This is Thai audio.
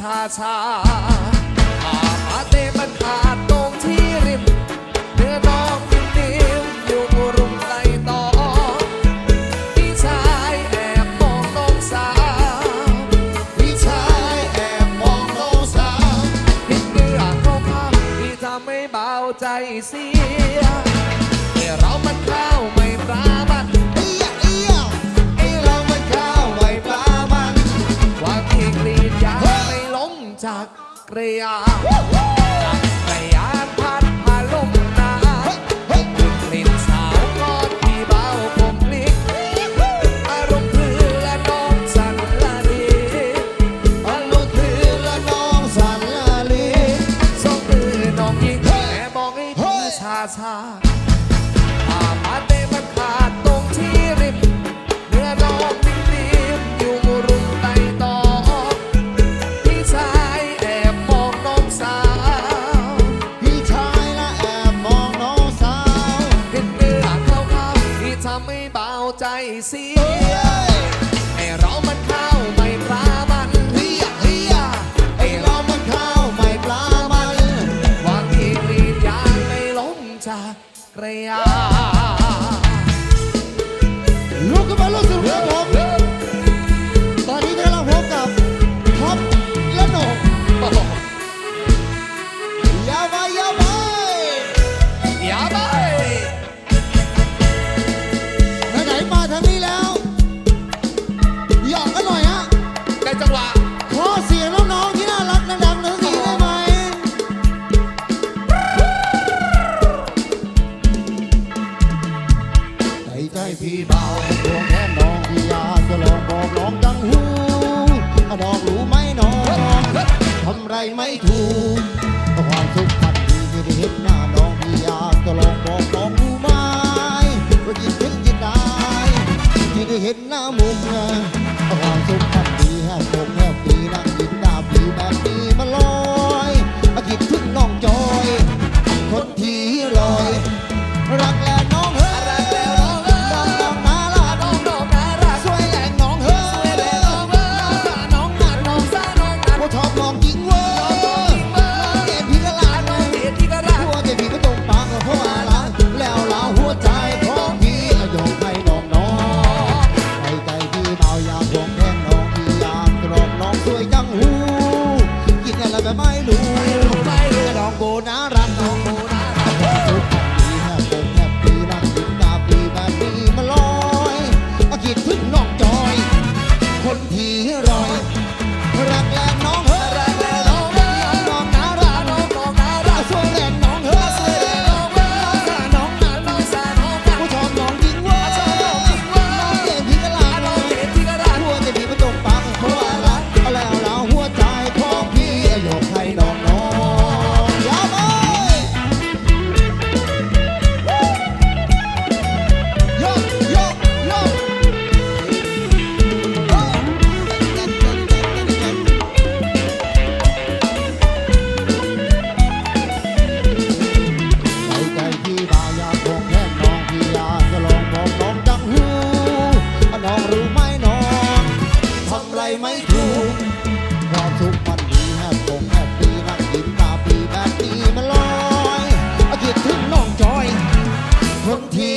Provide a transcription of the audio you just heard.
ชาชาอามาเตมันขาดตรงที่ริมเนื้อน้องนิ่มอยู่รุมไตต่อพี่ชายแอบมองน้องสาวพี่ชายแอบมองน้องสาวเห็นเนื้อเขาข้ามพี่ทำให้เบาใจเสียแต่เรามันเข้าวไม่ปรา จากเกรียจากเกรียานพัดพาลมหนาวกลิ่นสาวกอดที่เบาผมพลิกอารมณ์เพื่อน้องสันละดีอันลูกคือละน้องสันละลีสองมือน้องยิงแม่บอกให้พี่ชาชาอา ทำให้เบาใจเสียไอ้เรามันเข้าไม่ปลามันเฮียเฮียไอเรามันข้าวไม่ปลามันวางที่กรีดยางไม่ล้มจากกระยลุกขึ้นมาลุกขึ้นค ไม่นอทำไรไม่ถูกความสุขทันทีที่ได้เห็นหน้าน้องพี่อยากจะลองบอกน้องรู้ไหมว่ายินถึงยินได้ที่ได้เห็นหน้ามุมความสุขทัน 问题